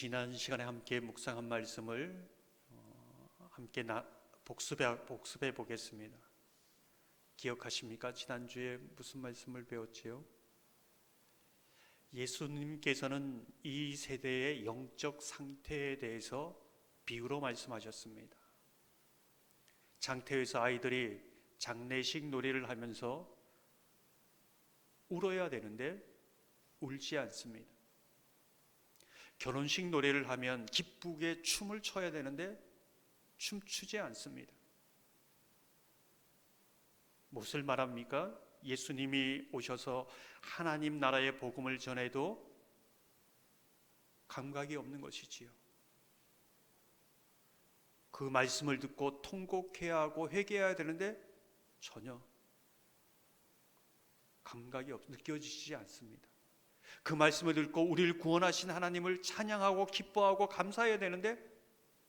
지난 시간에 함께 묵상한 말씀을 어, 함께 나, 복습해, 복습해 보겠습니다. 기억하십니까? 지난주에 무슨 말씀을 배웠지요? 예수님께서는 이 세대의 영적 상태에 대해서 비유로 말씀하셨습니다. 장태에서 아이들이 장례식 놀이를 하면서 울어야 되는데 울지 않습니다. 결혼식 노래를 하면 기쁘게 춤을 춰야 되는데 춤추지 않습니다. 무엇을 말합니까? 예수님이 오셔서 하나님 나라의 복음을 전해도 감각이 없는 것이지요. 그 말씀을 듣고 통곡해야 하고 회개해야 되는데 전혀 감각이 없, 느껴지지 않습니다. 그 말씀을 듣고 우리를 구원하신 하나님을 찬양하고 기뻐하고 감사해야 되는데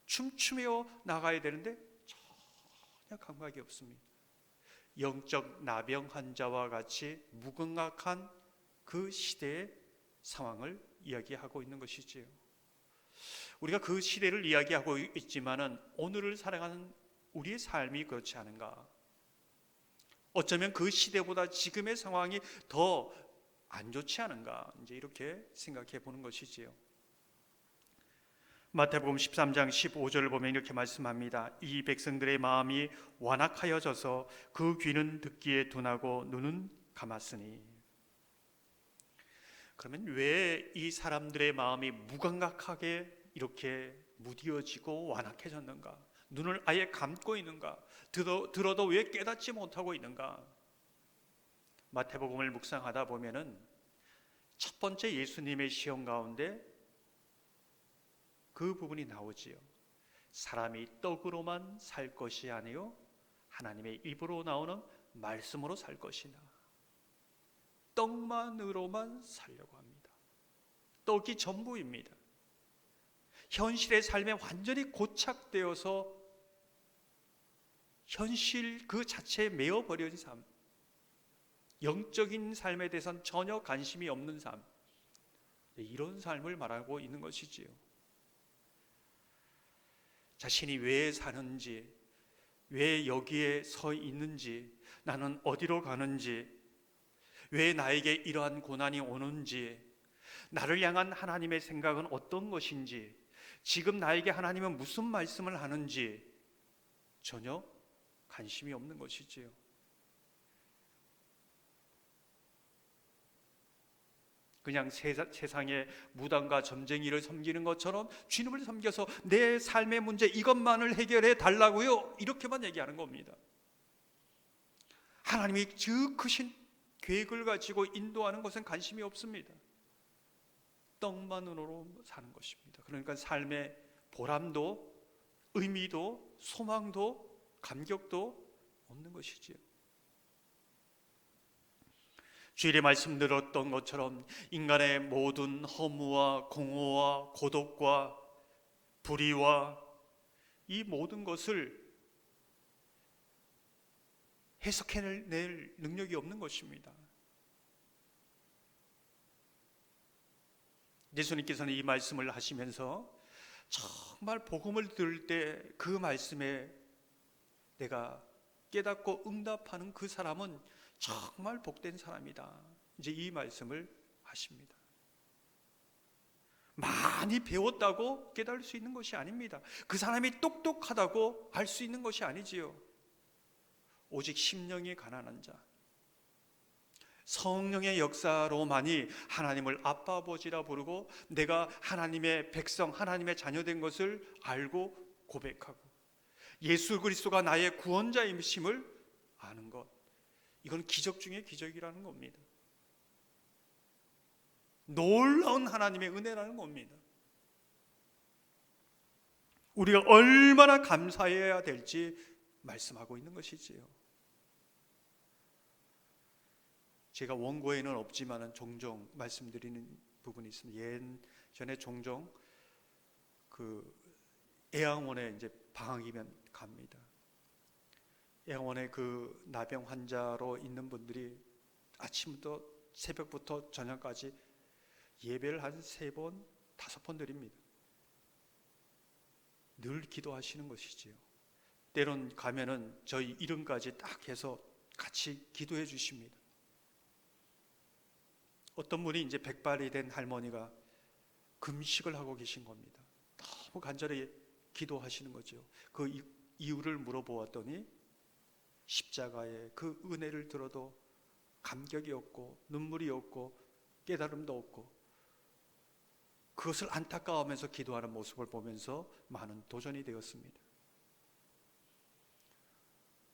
춤추며 나가야 되는데 전혀 감각이 없습니다. 영적 나병 환자와 같이 무감각한 그 시대의 상황을 이야기하고 있는 것이지요. 우리가 그 시대를 이야기하고 있지만은 오늘을 살아가는 우리의 삶이 그렇지 않은가? 어쩌면 그 시대보다 지금의 상황이 더 안 좋지 않은가? 이제 이렇게 생각해 보는 것이지요. 마태복음 13장 15절을 보면 이렇게 말씀합니다. 이 백성들의 마음이 완악하여져서 그 귀는 듣기에 둔하고 눈은 감았으니. 그러면 왜 이 사람들의 마음이 무감각하게 이렇게 무디어지고 완악해졌는가? 눈을 아예 감고 있는가? 들어, 들어도 왜 깨닫지 못하고 있는가? 마태복음을 묵상하다 보면은 첫 번째 예수님의 시험 가운데 그 부분이 나오지요. 사람이 떡으로만 살 것이 아니요 하나님의 입으로 나오는 말씀으로 살 것이나 떡만으로만 살려고 합니다. 떡이 전부입니다. 현실의 삶에 완전히 고착되어서 현실 그 자체에 매어 버려진 삶. 영적인 삶에 대해서는 전혀 관심이 없는 삶. 이런 삶을 말하고 있는 것이지요. 자신이 왜 사는지, 왜 여기에 서 있는지, 나는 어디로 가는지, 왜 나에게 이러한 고난이 오는지, 나를 향한 하나님의 생각은 어떤 것인지, 지금 나에게 하나님은 무슨 말씀을 하는지 전혀 관심이 없는 것이지요. 그냥 세상의 무당과 점쟁이를 섬기는 것처럼 주님을 섬겨서 내 삶의 문제 이것만을 해결해 달라고요. 이렇게만 얘기하는 겁니다. 하나님이 즉 크신 계획을 가지고 인도하는 것은 관심이 없습니다. 떡만으로 사는 것입니다. 그러니까 삶의 보람도 의미도 소망도 감격도 없는 것이지요. 주일에 말씀 들었던 것처럼 인간의 모든 허무와 공허와 고독과 불의와 이 모든 것을 해석해낼 능력이 없는 것입니다. 예수님께서는 이 말씀을 하시면서 정말 복음을 들을 때 그 말씀에 내가 깨닫고 응답하는 그 사람은 정말 복된 사람이다. 이제 이 말씀을 하십니다. 많이 배웠다고 깨달을 수 있는 것이 아닙니다. 그 사람이 똑똑하다고 알 수 있는 것이 아니지요. 오직 심령이 가난한 자, 성령의 역사로만이 하나님을 아빠 아버지라 부르고 내가 하나님의 백성, 하나님의 자녀된 것을 알고 고백하고 예수 그리스도가 나의 구원자임심을 아는 것. 이건 기적 중의 기적이라는 겁니다. 놀라운 하나님의 은혜라는 겁니다. 우리가 얼마나 감사해야 될지 말씀하고 있는 것이지요. 제가 원고에는 없지만은 종종 말씀드리는 부분이 있습니다. 예전에 종종 그 애양원에 이제 방학이면 갑니다. 애원에 그 나병 환자로 있는 분들이 아침부터 새벽부터 저녁까지 예배를 한 세 번, 다섯 번 드립니다. 늘 기도하시는 것이지요. 때론 가면은 저희 이름까지 딱 해서 같이 기도해 주십니다. 어떤 분이 이제 백발이 된 할머니가 금식을 하고 계신 겁니다. 너무 간절히 기도하시는 거죠. 그 이- 이유를 물어보았더니 십자가의 그 은혜를 들어도 감격이 없고 눈물이 없고 깨달음도 없고 그것을 안타까워하면서 기도하는 모습을 보면서 많은 도전이 되었습니다.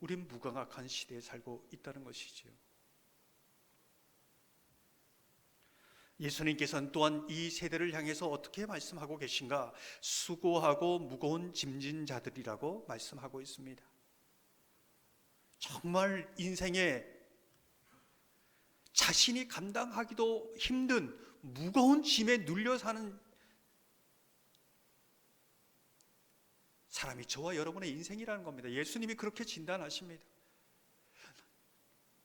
우린 무감각한 시대에 살고 있다는 것이지요. 예수님께서는 또한 이 세대를 향해서 어떻게 말씀하고 계신가? 수고하고 무거운 짐진 자들이라고 말씀하고 있습니다. 정말 인생에 자신이 감당하기도 힘든 무거운 짐에 눌려 사는 사람이 저와 여러분의 인생이라는 겁니다. 예수님이 그렇게 진단하십니다.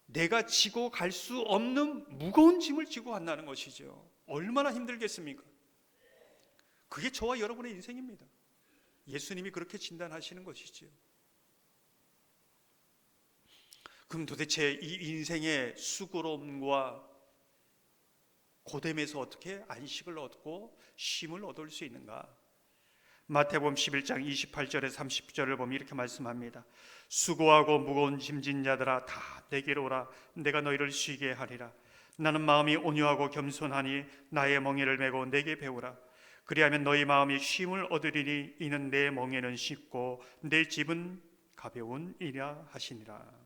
내가 지고 갈 수 없는 무거운 짐을 지고 간다는 것이죠. 얼마나 힘들겠습니까? 그게 저와 여러분의 인생입니다. 예수님이 그렇게 진단하시는 것이지요. 그럼 도대체 이 인생의 수고로움과 고됨에서 어떻게 안식을 얻고 쉼을 얻을 수 있는가? 마태복음 11장 28절에 30절을 보면 이렇게 말씀합니다. 수고하고 무거운 짐진 자들아 다 내게로 오라 내가 너희를 쉬게 하리라. 나는 마음이 온유하고 겸손하니 나의 멍에를 메고 내게 배우라. 그리하면 너희 마음이 쉼을 얻으리니 이는 내 멍에는 쉽고 내 집은 가벼운 이라 하시니라.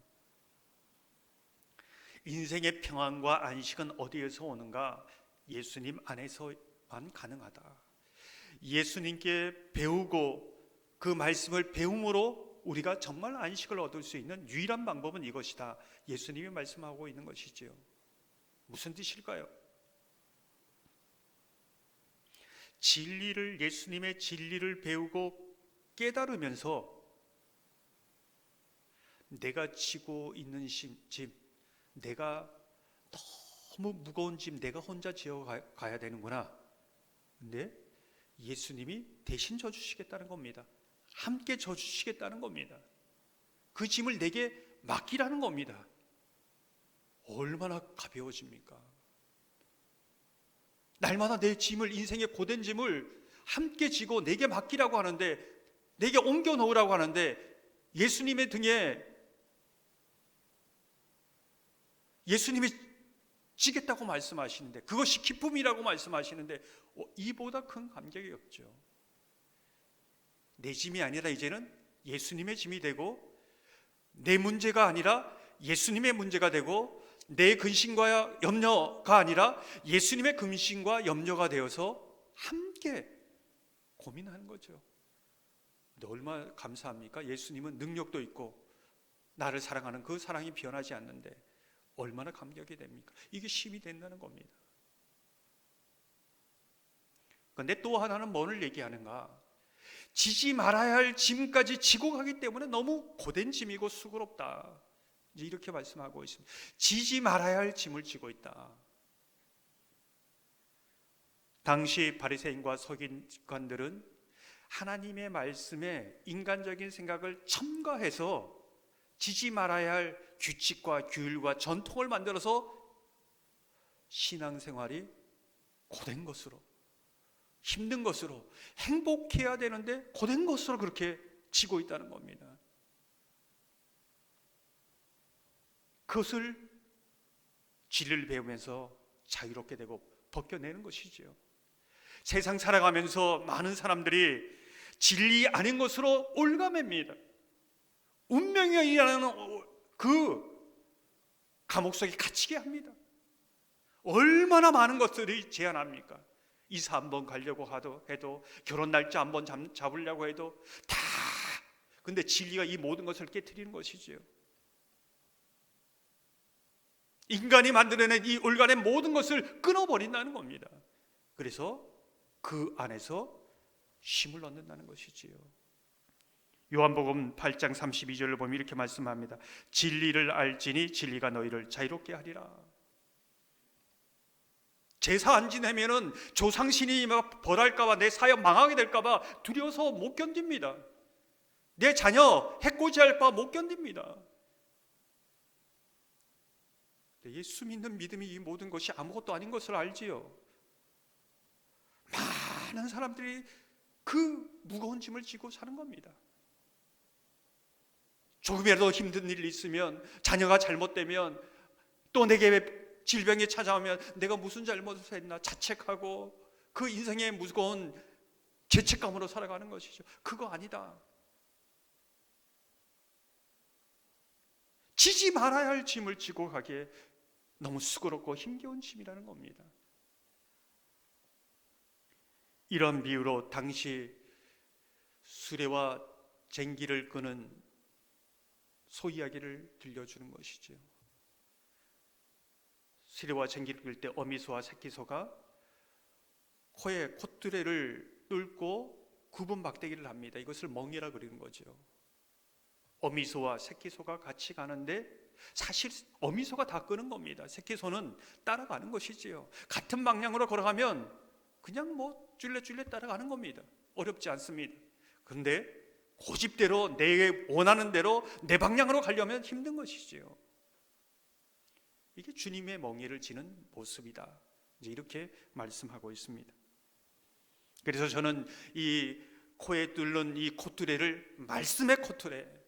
인생의 평안과 안식은 어디에서 오는가? 예수님 안에서만 가능하다. 예수님께 배우고 그 말씀을 배움으로 우리가 정말 안식을 얻을 수 있는 유일한 방법은 이것이다. 예수님이 말씀하고 있는 것이지요. 무슨 뜻일까요? 진리를 예수님의 진리를 배우고 깨달으면서 내가 지고 있는 심- 짐, 내가 너무 무거운 짐 내가 혼자 지어 가- 가야 되는구나. 근데 예수님이 대신 져 주시겠다는 겁니다. 함께 져 주시겠다는 겁니다. 그 짐을 내게 맡기라는 겁니다. 얼마나 가벼워집니까? 날마다 내 짐을 인생의 고된 짐을 함께 지고 내게 맡기라고 하는데 내게 옮겨 놓으라고 하는데 예수님의 등에 예수님이 지겠다고 말씀하시는데 그것이 기쁨이라고 말씀하시는데 어, 이보다 큰 감격이 없죠. 내 짐이 아니라 이제는 예수님의 짐이 되고 내 문제가 아니라 예수님의 문제가 되고 내 근심과 염려가 아니라 예수님의 근심과 염려가 되어서 함께 고민하는 거죠. 얼마나 감사합니까? 예수님은 능력도 있고 나를 사랑하는 그 사랑이 변하지 않는데 얼마나 감격이 됩니까? 이게 힘이 된다는 겁니다. 그런데 또 하나는 뭐를 얘기하는가? 지지 말아야 할 짐까지 지고 가기 때문에 너무 고된 짐이고 수고롭다. 이제 이렇게 말씀하고 있습니다. 지지 말아야 할 짐을 지고 있다. 당시 바리새인과 서기관들은 하나님의 말씀에 인간적인 생각을 첨가해서 지지 말아야 할 규칙과 규율과 전통을 만들어서 신앙생활이 고된 것으로 힘든 것으로 행복해야 되는데 고된 것으로 그렇게 지고 있다는 겁니다. 그것을 진리를 배우면서 자유롭게 되고 벗겨내는 것이지요. 세상 살아가면서 많은 사람들이 진리 아닌 것으로 올가맵니다. 운명이라는 그 감옥 속에 갇히게 합니다. 얼마나 많은 것들이 제한합니까? 이사 한번 가려고 하도 해도 결혼 날짜 한번 잡으려고 해도 다 근데 진리가 이 모든 것을 깨뜨리는 것이지요. 인간이 만들어낸 이 올간의 모든 것을 끊어버린다는 겁니다. 그래서 그 안에서 힘을 얻는다는 것이지요. 요한복음 8장 32절을 보면 이렇게 말씀합니다. 진리를 알지니 진리가 너희를 자유롭게 하리라. 제사 안 지내면은 조상신이 막 벌할까봐 내 사역 망하게 될까봐 두려워서 못 견딥니다. 내 자녀 해코지할까 못 견딥니다. 예수 믿는 믿음이 이 모든 것이 아무것도 아닌 것을 알지요. 많은 사람들이 그 무거운 짐을 지고 사는 겁니다. 조금이라도 힘든 일이 있으면 자녀가 잘못되면 또 내게 질병이 찾아오면 내가 무슨 잘못을 했나 자책하고 그 인생의 무거운 죄책감으로 살아가는 것이죠. 그거 아니다. 지지 말아야 할 짐을 지고 가기에 너무 수고롭고 힘겨운 짐이라는 겁니다. 이런 비유로 당시 수레와 쟁기를 끄는 소 이야기를 들려주는 것이죠. 수레와 쟁기를 끌때 어미소와 새끼소가 코에 콧두레를 뚫고 구분 막대기를 합니다. 이것을 멍이라 그리는 거죠. 어미소와 새끼소가 같이 가는데 사실 어미소가 다 끄는 겁니다. 새끼소는 따라가는 것이지요. 같은 방향으로 걸어가면 그냥 뭐 쫄래쫄래 따라가는 겁니다. 어렵지 않습니다. 근데 고집대로 내 원하는 대로 내 방향으로 가려면 힘든 것이지요. 이게 주님의 멍에를 지는 모습이다. 이제 이렇게 말씀하고 있습니다. 그래서 저는 이 코에 뚫는 이 코투레를 말씀의 코투레.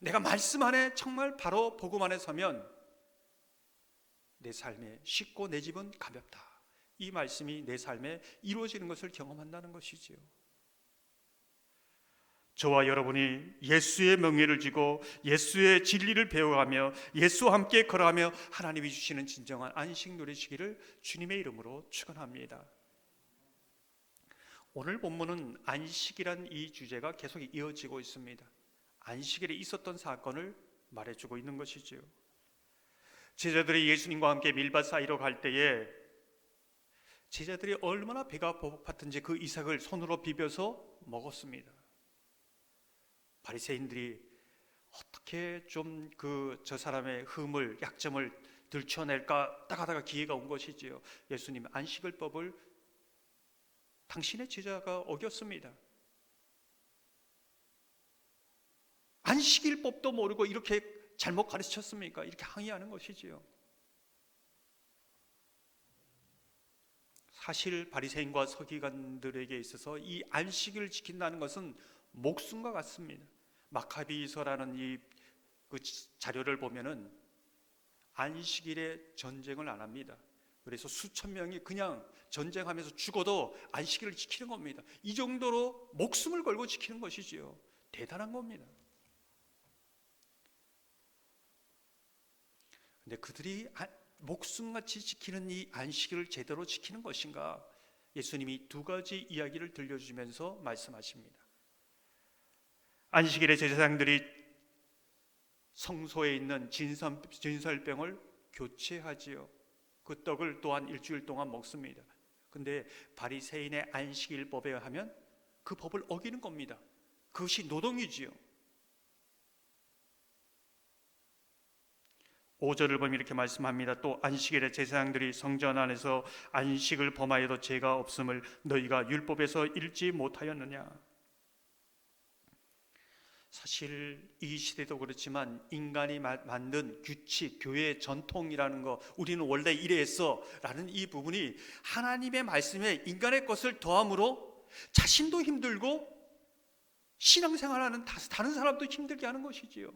내가 말씀 안에 정말 바로 복음 안에 서면 내 삶에 쉽고 내 집은 가볍다. 이 말씀이 내 삶에 이루어지는 것을 경험한다는 것이지요. 저와 여러분이 예수의 명예를 지고 예수의 진리를 배워가며 예수와 함께 걸어가며 하나님이 주시는 진정한 안식 누리시기를 주님의 이름으로 축원합니다. 오늘 본문은 안식이란 이 주제가 계속 이어지고 있습니다. 안식일에 있었던 사건을 말해주고 있는 것이지요. 제자들이 예수님과 함께 밀밭 사이로 갈 때에 제자들이 얼마나 배가 고팠든지 그 이삭을 손으로 비벼서 먹었습니다. 바리새인들이 어떻게 좀 그 저 사람의 흠을 약점을 들춰낼까 딱 하다가 기회가 온 것이지요. 예수님 안식일법을 당신의 제자가 어겼습니다. 안식일 법도 모르고 이렇게 잘못 가르쳤습니까? 이렇게 항의하는 것이지요. 사실 바리새인과 서기관들에게 있어서 이 안식일을 지킨다는 것은 목숨과 같습니다. 마카비서라는 이 그 자료를 보면은 안식일에 전쟁을 안 합니다. 그래서 수천 명이 그냥 전쟁하면서 죽어도 안식일을 지키는 겁니다. 이 정도로 목숨을 걸고 지키는 것이지요. 대단한 겁니다. 근데 그들이 목숨같이 지키는 이 안식일을 제대로 지키는 것인가? 예수님이 두 가지 이야기를 들려주면서 말씀하십니다. 안식일에 제사장들이 성소에 있는 진선, 진설병을 교체하지요. 그 떡을 또한 일주일 동안 먹습니다. 근데 바리새인의 안식일법에 하면 그 법을 어기는 겁니다. 그것이 노동이지요. 5절을 보면 이렇게 말씀합니다. 또 안식일에 제사장들이 성전 안에서 안식을 범하여도 죄가 없음을 너희가 율법에서 읽지 못하였느냐? 사실 이 시대도 그렇지만 인간이 만든 규칙, 교회 전통이라는 거 우리는 원래 이래했어라는 이 부분이 하나님의 말씀에 인간의 것을 더함으로 자신도 힘들고 신앙생활하는 다른 사람도 힘들게 하는 것이지요.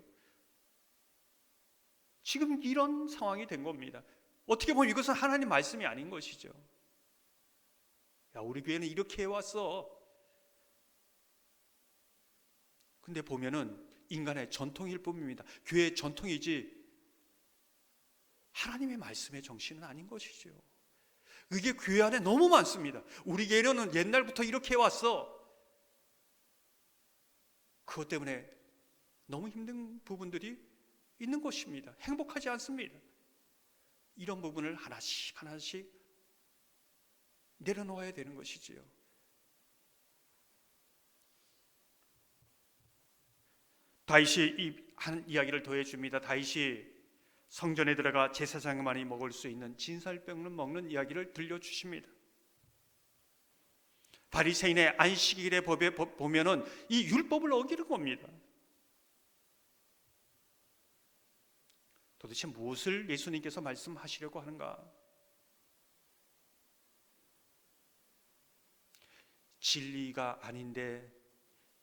지금 이런 상황이 된 겁니다. 어떻게 보면 이것은 하나님 말씀이 아닌 것이죠. 야, 우리 교회는 이렇게 해왔어. 근데 보면은 인간의 전통일 뿐입니다. 교회의 전통이지 하나님의 말씀의 정신은 아닌 것이죠. 이게 교회 안에 너무 많습니다. 우리 교회는 옛날부터 이렇게 해왔어. 그것 때문에 너무 힘든 부분들이 있는 것입니다. 행복하지 않습니다. 이런 부분을 하나씩 하나씩 내려놓아야 되는 것이지요. 다윗이 한 이야기를 더해 줍니다. 다윗이 성전에 들어가 제사장만이 먹을 수 있는 진살병을 먹는 이야기를 들려 주십니다. 바리새인의 안식일의 법에 보- 보면은 이 율법을 어기는 겁니다. 도대체 무엇을 예수님께서 말씀하시려고 하는가? 진리가 아닌데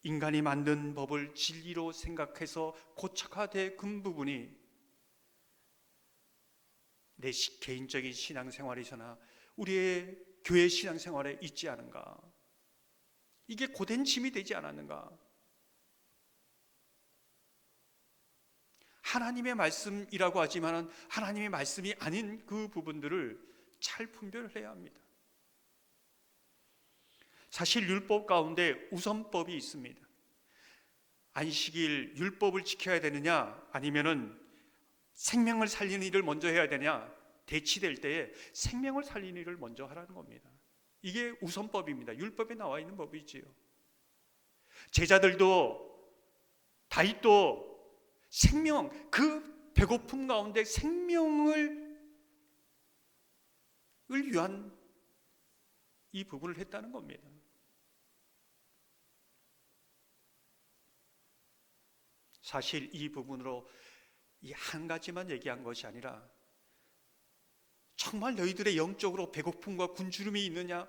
인간이 만든 법을 진리로 생각해서 고착화된 그 부분이 내 시- 개인적인 신앙생활에서나 우리의 교회 신앙생활에 있지 않은가? 이게 고된 짐이 되지 않았는가? 하나님의 말씀이라고 하지만은 하나님의 말씀이 아닌 그 부분들을 잘 분별을 해야 합니다. 사실 율법 가운데 우선법이 있습니다. 안식일 율법을 지켜야 되느냐 아니면은 생명을 살리는 일을 먼저 해야 되냐 대치될 때에 생명을 살리는 일을 먼저 하라는 겁니다. 이게 우선법입니다. 율법에 나와 있는 법이지요. 제자들도 다윗도 생명 그 배고픔 가운데 생명을 을 위한 이 부분을 했다는 겁니다. 사실 이 부분으로 이 한 가지만 얘기한 것이 아니라 정말 너희들의 영적으로 배고픔과 굶주림이 있느냐?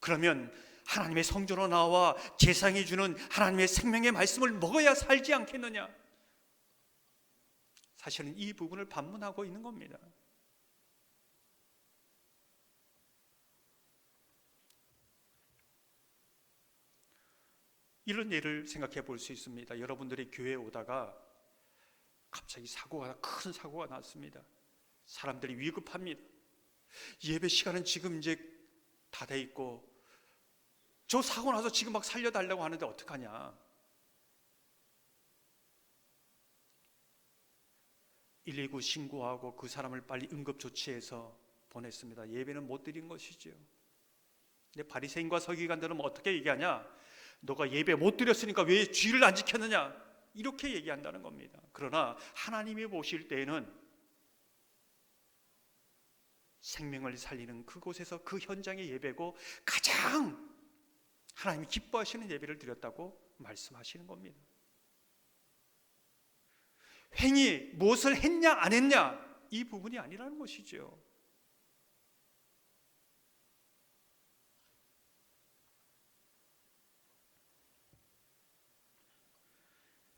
그러면 하나님의 성전으로 나와 제상이 주는 하나님의 생명의 말씀을 먹어야 살지 않겠느냐? 사실은 이 부분을 반문하고 있는 겁니다. 이런 예를 생각해 볼 수 있습니다. 여러분들이 교회에 오다가 갑자기 사고가 큰 사고가 났습니다. 사람들이 위급합니다. 예배 시간은 지금 이제 다 돼 있고 저 사고 나서 지금 막 살려달라고 하는데 어떡하냐? 119 신고하고 그 사람을 빨리 응급 조치해서 보냈습니다. 예배는 못 드린 것이지요. 근데 바리새인과 서기관들은 어떻게 얘기하냐? 너가 예배 못 드렸으니까 왜 쥐를 안 지켰느냐? 이렇게 얘기한다는 겁니다. 그러나 하나님이 보실 때에는 생명을 살리는 그곳에서 그 현장의 예배고 가장 하나님이 기뻐하시는 예배를 드렸다고 말씀하시는 겁니다. 행위 무엇을 했냐 안 했냐 이 부분이 아니라는 것이죠.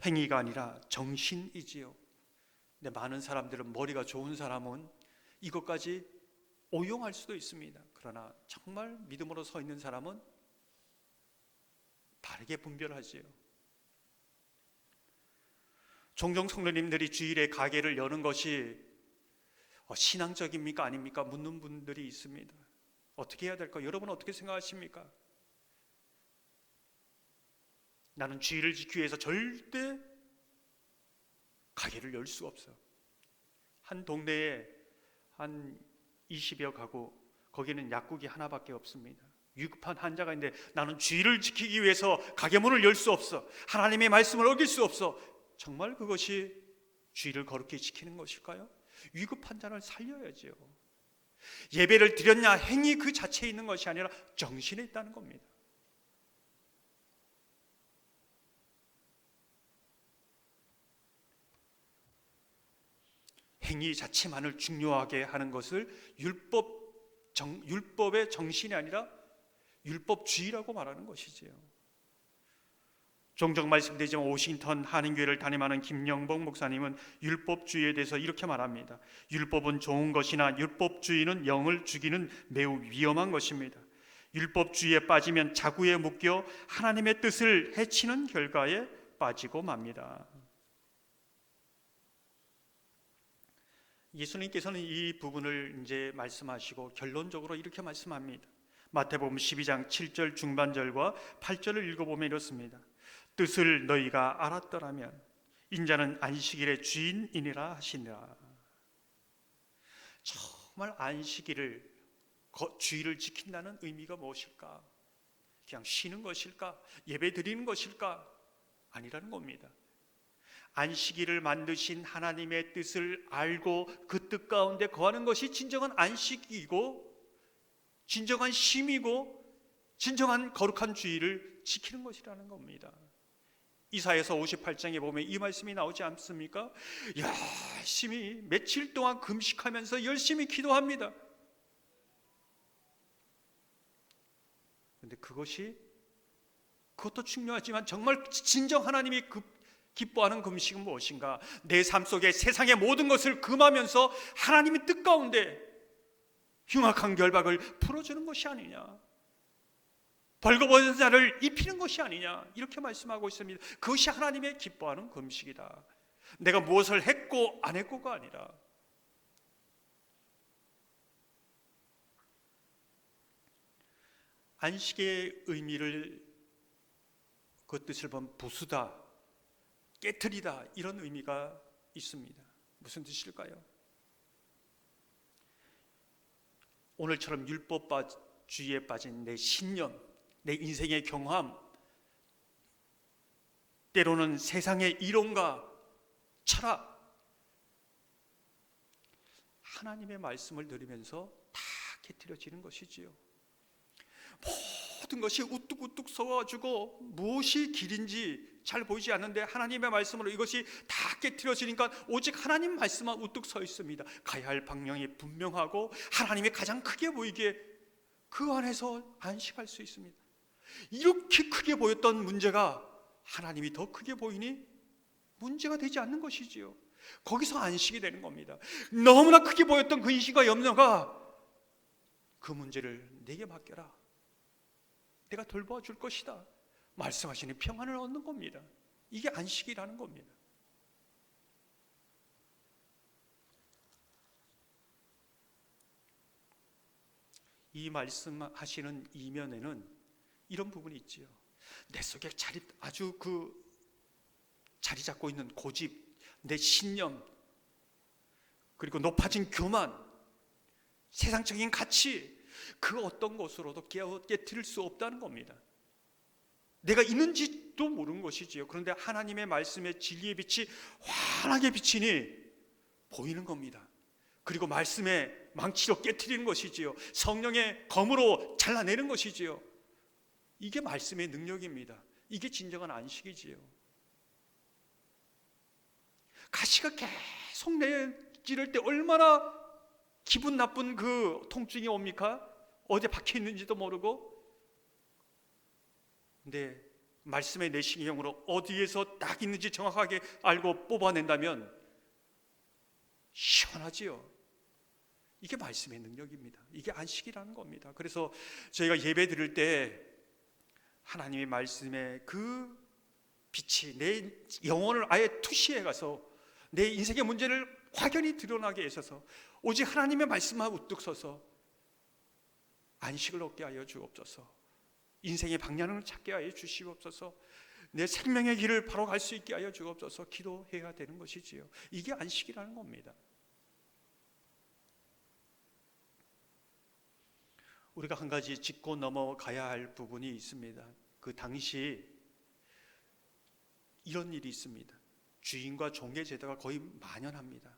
행위가 아니라 정신이지요. 근데 많은 사람들은 머리가 좋은 사람은 이것까지 오용할 수도 있습니다. 그러나 정말 믿음으로 서 있는 사람은 바르게 분별하지요. 종종 성도님들이 주일에 가게를 여는 것이 어, 신앙적입니까 아닙니까 묻는 분들이 있습니다. 어떻게 해야 될까? 여러분 어떻게 생각하십니까? 나는 주의를 지키기 위해서 절대 가게를 열 수가 없어. 한 동네에 한 20여 가구 거기는 약국이 하나밖에 없습니다. 위급한 환자가 있는데 나는 주의를 지키기 위해서 가게 문을 열 수 없어. 하나님의 말씀을 어길 수 없어. 정말 그것이 주의를 거룩히 지키는 것일까요? 위급한 자를 살려야지요. 예배를 드렸냐 행위 그 자체에 있는 것이 아니라 정신에 있다는 겁니다. 행위 자체만을 중요하게 하는 것을 율법 정, 율법의 정신이 아니라 율법주의라고 말하는 것이지요. 종종 말씀드리지만 오싱턴 한인교회를 담임하는 김영복 목사님은 율법주의에 대해서 이렇게 말합니다. 율법은 좋은 것이나 율법주의는 영을 죽이는 매우 위험한 것입니다. 율법주의에 빠지면 자구에 묶여 하나님의 뜻을 해치는 결과에 빠지고 맙니다. 예수님께서는 이 부분을 이제 말씀하시고 결론적으로 이렇게 말씀합니다. 마태복음 12장 7절 중반절과 8절을 읽어보면 이렇습니다. 뜻을 너희가 알았더라면 인자는 안식일의 주인이니라 하시니라. 정말 안식일을 주의를 지킨다는 의미가 무엇일까? 그냥 쉬는 것일까? 예배 드리는 것일까? 아니라는 겁니다. 안식일을 만드신 하나님의 뜻을 알고 그 뜻 가운데 거하는 것이 진정한 안식이고 진정한 쉼이고 진정한 거룩한 주의를 지키는 것이라는 겁니다. 이사에서 58장에 보면 이 말씀이 나오지 않습니까? 열심히 며칠 동안 금식하면서 열심히 기도합니다. 근데 그것이 그것도 중요하지만 정말 진정 하나님이 그, 기뻐하는 금식은 무엇인가? 내 삶 속에 세상의 모든 것을 금하면서 하나님의 뜻 가운데 흉악한 결박을 풀어주는 것이 아니냐? 벌거벗은 자를 입히는 것이 아니냐? 이렇게 말씀하고 있습니다. 그것이 하나님의 기뻐하는 금식이다. 내가 무엇을 했고 안 했고가 아니라 안식의 의미를 그 뜻을 보면 부수다, 깨뜨리다 이런 의미가 있습니다. 무슨 뜻일까요? 오늘처럼 율법주의에 빠진 내 신념, 내 인생의 경험, 때로는 세상의 이론과 철학, 하나님의 말씀을 들으면서 다 깨뜨려지는 것이지요. 모든 것이 우뚝우뚝 서가지고 무엇이 길인지 잘 보이지 않는데 하나님의 말씀으로 이것이 다 깨뜨려지니까 오직 하나님 말씀만 우뚝 서 있습니다. 가야 할 방향이 분명하고 하나님이 가장 크게 보이게 그 안에서 안식할 수 있습니다. 이렇게 크게 보였던 문제가 하나님이 더 크게 보이니 문제가 되지 않는 것이지요. 거기서 안식이 되는 겁니다. 너무나 크게 보였던 근심과 염려가 그 문제를 내게 맡겨라. 내가 돌봐줄 것이다. 말씀하시는 평안을 얻는 겁니다. 이게 안식이라는 겁니다. 이 말씀하시는 이면에는 이런 부분이 있지요. 내 속에 자리 아주 그 자리 잡고 있는 고집, 내 신념, 그리고 높아진 교만, 세상적인 가치, 그 어떤 것으로도 깨뜨릴 수 없다는 겁니다. 내가 있는지도 모르는 것이지요. 그런데 하나님의 말씀의 진리의 빛이 환하게 비치니 보이는 겁니다. 그리고 말씀의 망치로 깨뜨리는 것이지요. 성령의 검으로 잘라내는 것이지요. 이게 말씀의 능력입니다. 이게 진정한 안식이지요. 가시가 계속 내 찌를 때 얼마나 기분 나쁜 그 통증이 옵니까? 어디 박혀 있는지도 모르고. 근데 말씀의 내시경으로 어디에서 딱 있는지 정확하게 알고 뽑아낸다면 시원하지요. 이게 말씀의 능력입니다. 이게 안식이라는 겁니다. 그래서 저희가 예배 드릴 때 하나님의 말씀의 그 빛이 내 영혼을 아예 투시해 가서 내 인생의 문제를 확연히 드러나게 해서 오직 하나님의 말씀만 우뚝 서서 안식을 얻게 하여 주옵소서. 인생의 방향을 찾게 하여 주시옵소서. 내 생명의 길을 바로 갈 수 있게 하여 주옵소서. 기도해야 되는 것이지요. 이게 안식이라는 겁니다. 우리가 한 가지 짚고 넘어가야 할 부분이 있습니다. 그 당시 이런 일이 있습니다. 주인과 종의 제도가 거의 만연합니다.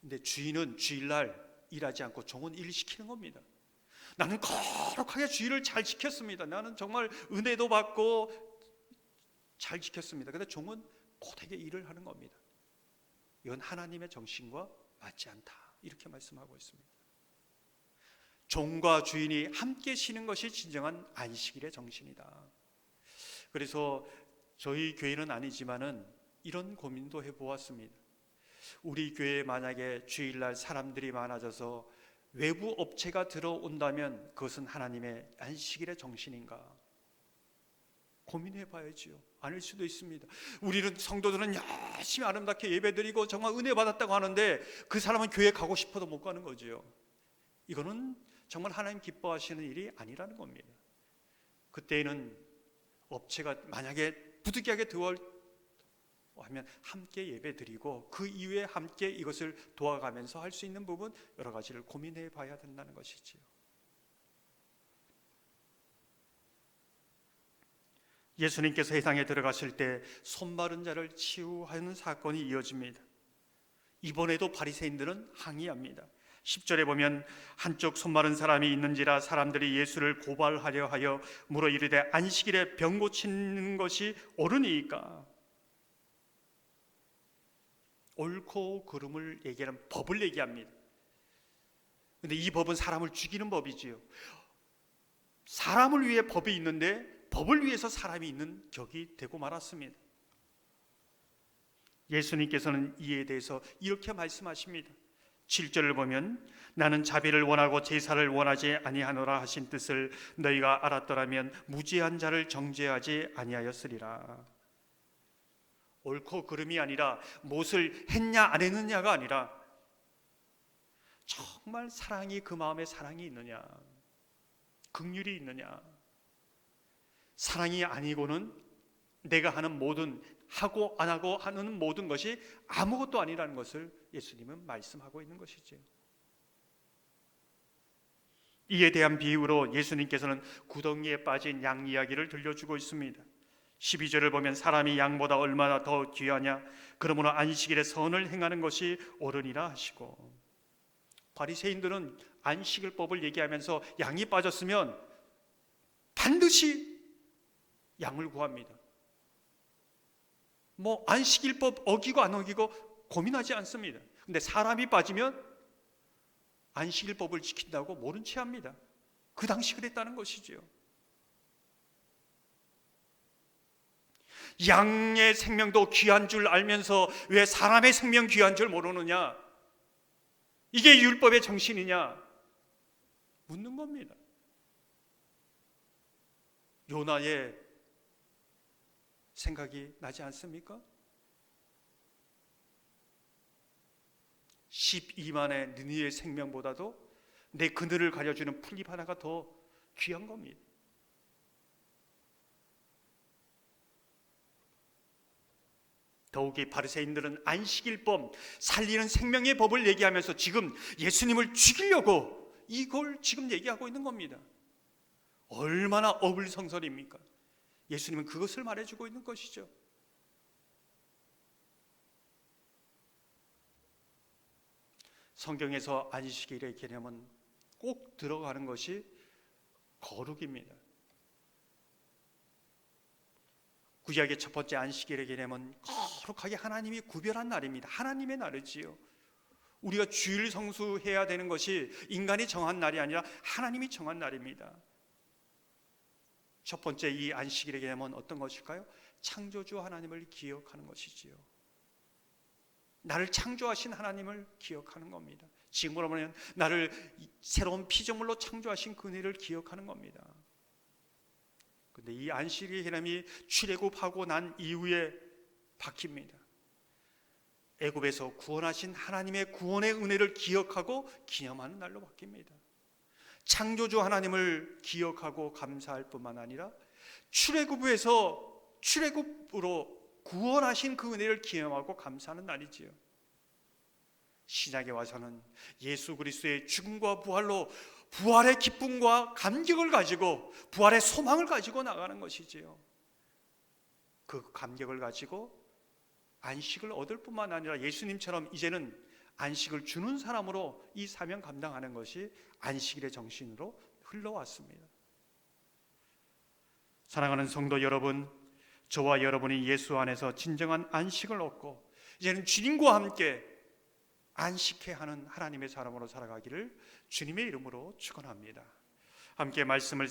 근데 주인은 주일날 일하지 않고 종은 일 시키는 겁니다. 나는 거룩하게 주의를 잘 지켰습니다. 나는 정말 은혜도 받고 잘 지켰습니다. 근데 종은 고되게 일을 하는 겁니다. 이건 하나님의 정신과 맞지 않다. 이렇게 말씀하고 있습니다. 종과 주인이 함께 쉬는 것이 진정한 안식일의 정신이다. 그래서 저희 교회는 아니지만은 이런 고민도 해보았습니다. 우리 교회에 만약에 주일날 사람들이 많아져서 외부 업체가 들어온다면 그것은 하나님의 안식일의 정신인가? 고민해 봐야지요. 아닐 수도 있습니다. 우리는 성도들은 열심히 아름답게 예배드리고 정말 은혜 받았다고 하는데 그 사람은 교회 가고 싶어도 못 가는 거지요. 이거는 정말 하나님 기뻐하시는 일이 아니라는 겁니다. 그때에는 업체가 만약에 부득이하게 들어올 하면 함께 예배 드리고 그 이후에 함께 이것을 도와가면서 할 수 있는 부분 여러 가지를 고민해 봐야 된다는 것이지요. 예수님께서 세상에 들어가실 때 손마른 자를 치유하는 사건이 이어집니다. 이번에도 바리새인들은 항의합니다. 10절에 보면 한쪽 손마른 사람이 있는지라 사람들이 예수를 고발하려 하여 물어 이르되 안식일에 병 고치는 것이 옳으니까 옳고 그름을 얘기하는 법을 얘기합니다. 근데 이 법은 사람을 죽이는 법이지요. 사람을 위해 법이 있는데 법을 위해서 사람이 있는 격이 되고 말았습니다. 예수님께서는 이에 대해서 이렇게 말씀하십니다. 7절을 보면 나는 자비를 원하고 제사를 원하지 아니하노라 하신 뜻을 너희가 알았더라면 무지한 자를 정죄하지 아니하였으리라. 옳고 그름이 아니라 무엇을 했냐 안 했느냐가 아니라 정말 사랑이 그 마음에 사랑이 있느냐 극률이 있느냐 사랑이 아니고는 내가 하는 모든 하고 안 하고 하는 모든 것이 아무것도 아니라는 것을 예수님은 말씀하고 있는 것이죠. 이에 대한 비유로 예수님께서는 구덩이에 빠진 양 이야기를 들려주고 있습니다. 12절을 보면 사람이 양보다 얼마나 더 귀하냐 그러므로 안식일에 선을 행하는 것이 옳으니라 하시고 바리새인들은 안식일 법을 얘기하면서 양이 빠졌으면 반드시 양을 구합니다. 뭐 안식일 법 어기고 안 어기고 고민하지 않습니다. 근데 사람이 빠지면 안식일 법을 지킨다고 모른 채 합니다. 그 당시 그랬다는 것이지요. 양의 생명도 귀한 줄 알면서 왜 사람의 생명 귀한 줄 모르느냐? 이게 율법의 정신이냐? 묻는 겁니다. 요나의 생각이 나지 않습니까? 12만의 느니의 생명보다도 내 그늘을 가려주는 풀잎 하나가 더 귀한 겁니다. 더욱이 바리새인들은 안식일법 살리는 생명의 법을 얘기하면서 지금 예수님을 죽이려고 이걸 지금 얘기하고 있는 겁니다. 얼마나 어불성설입니까? 예수님은 그것을 말해주고 있는 것이죠. 성경에서 안식일의 개념은 꼭 들어가는 것이 거룩입니다. 구약의 첫 번째 안식일의 개념은 거룩하게 하나님이 구별한 날입니다. 하나님의 날이지요. 우리가 주일 성수해야 되는 것이 인간이 정한 날이 아니라 하나님이 정한 날입니다. 첫 번째 이 안식일의 개념은 어떤 것일까요? 창조주 하나님을 기억하는 것이지요. 나를 창조하신 하나님을 기억하는 겁니다. 지금으로 보면 나를 새로운 피조물로 창조하신 그네를 기억하는 겁니다. 근데 이 안식의 개념이 출애굽하고 난 이후에 바뀝니다. 애굽에서 구원하신 하나님의 구원의 은혜를 기억하고 기념하는 날로 바뀝니다. 창조주 하나님을 기억하고 감사할 뿐만 아니라 출애굽에서 출애굽으로 구원하신 그 은혜를 기념하고 감사하는 날이지요. 신약에 와서는 예수 그리스도의 죽음과 부활로 부활의 기쁨과 감격을 가지고 부활의 소망을 가지고 나가는 것이지요. 그 감격을 가지고 안식을 얻을 뿐만 아니라 예수님처럼 이제는 안식을 주는 사람으로 이 사명 감당하는 것이 안식일의 정신으로 흘러왔습니다. 사랑하는 성도 여러분, 저와 여러분이 예수 안에서 진정한 안식을 얻고 이제는 주님과 함께 안식해 하는 하나님의 사람으로 살아가기를 주님의 이름으로 축원합니다. 함께 말씀을